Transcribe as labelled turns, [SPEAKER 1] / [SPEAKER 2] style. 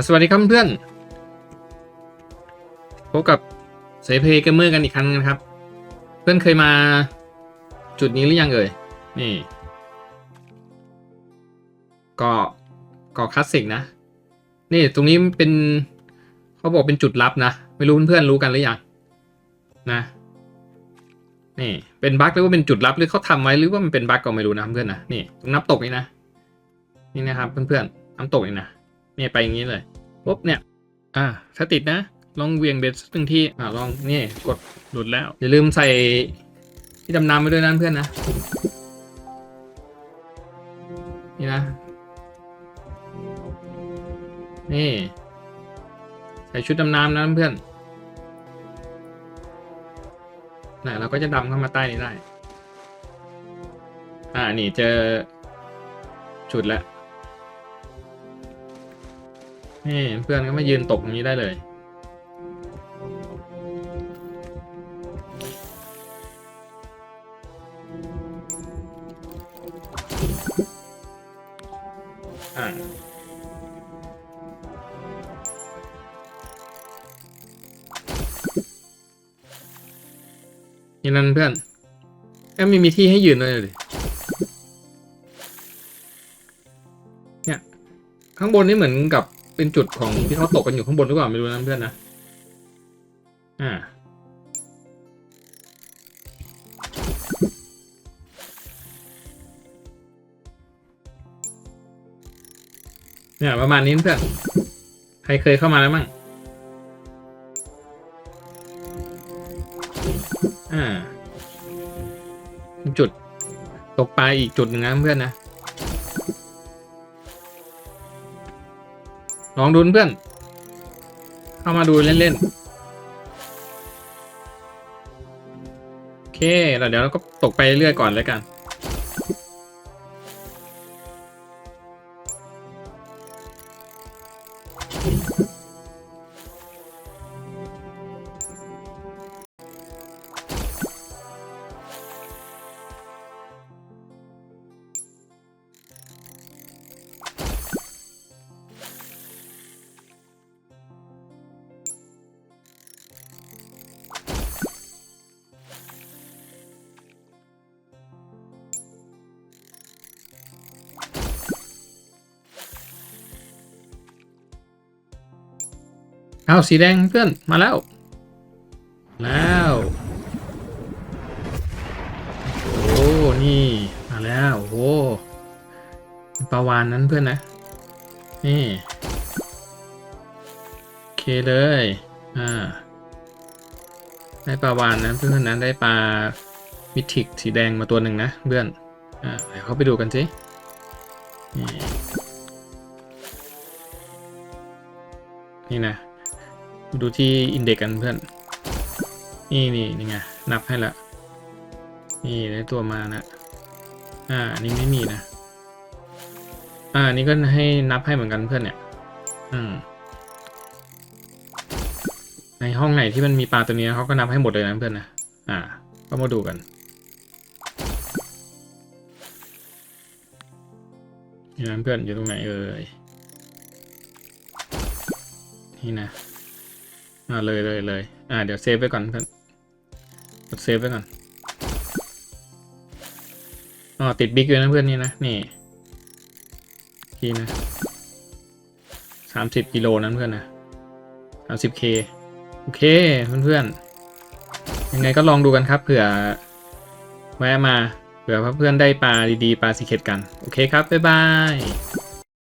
[SPEAKER 1] สวัสดีครับเพื่อนพบกับเสเพเกมเมอร์กันอีกครั้งนะครับ เพื่อนเคยมาจุดนี้หรือยังเอ่ย นี่เกาะเกาะคลาสสิกนะ นี่ตรงนี้เป็นเขาบอกเป็นจุดลับนะ ไม่รู้เพื่อนๆรู้กันหรือยังนะ นี่เป็นบั๊กหรือว่าเป็นจุดลับหรือเขาทำไว้หรือว่ามันเป็นบั๊กก็ไม่รู้นะเพื่อนนะ นี่ตรงน้ำตกนี่นะ นี่นะครับเพื่อนๆน้ำตกนี่นะ เนี่ยไปอย่างนี้เลยปุ๊บเนี่ย อ่าถ้าติดนะ ลองเวียงเบ็ดสักหนึ่งที่ อ่าลองนี่กดหลุดแล้ว อย่าลืมใส่ที่ดำน้ำไปด้วยนะเพื่อนนะ นี่นะ นี่ ใส่ชุดดำน้ำนะเพื่อนน่ะเราก็จะดำเข้ามาใต้นี้ได้ อ่า นี่เจอจุดแล้ว นี่เพื่อนก็มายืนตกอย่างนี้ได้เลย อ่าอย่างนั้นเพื่อนก็ไม่มีที่ให้ยืนเลยดิเนี่ย ข้างบนนี่เหมือนกับ เป็นจุดของที่เขาตกกันอยู่ข้างบนหรือเปล่าไม่รู้นะเพื่อนนะ อ่า เนี่ยประมาณนี้เพื่อน ใครเคยเข้ามาแล้วมั่งอ่า จุดตกปลาอีกจุดหนึ่งนะเพื่อนนะ ลองดูเพื่อน เข้ามาดูเล่นๆ โอเคแล้วเดี๋ยวเราก็ตกไปเรื่อยก่อนแล้วกัน เอาสีแดงเพื่อนมาแล้ว แล้วโอ้นี่มาแล้วโอ้ปลาวานนั้นเพื่อนนะ นี่โอเคเลยอ่าได้ปลาวานนะเพื่อนนะได้ปลามิทิกสีแดงมาตัวหนึ่งนะเพื่อนอ่าเดี๋ยวเขาไปดูกันสินี่นี่นะ ดูที่อินเด็กกันเพื่อน นี่นี่นี่ไง นับให้ละ นี่ได้ตัวมานะ อ่านนี้ไม่มีนะ อ่านนี้ก็ให้นับให้เหมือนกันเพื่อนเนี่ย อืม ในห้องไหนที่มันมีปลาตัวนี้เขาก็นับให้หมดเลยนะเพื่อนนะ อ่า ก็มาดูกัน นี่นะเพื่อนอยู่ตรงไหนเอ่ย นี่นะ อ่าเลยเลยเลยอ่าเดี๋ยวเซฟไว้ก่อนเพื่อนกดเซฟไว้ก่อนอ๋อติดบิ๊กเลยนะเพื่อนนี่นะนี่ทีนะสามสิบกิโลนั้นเพื่อนนะสามสิบเคโอเคเพื่อนๆยังไงก็ลองดูกันครับเผื่อแวะมาเผื่อเพื่อนๆได้ปลาดีๆปลาสีเข็ดกัน โอเคครับ บ๊ายบาย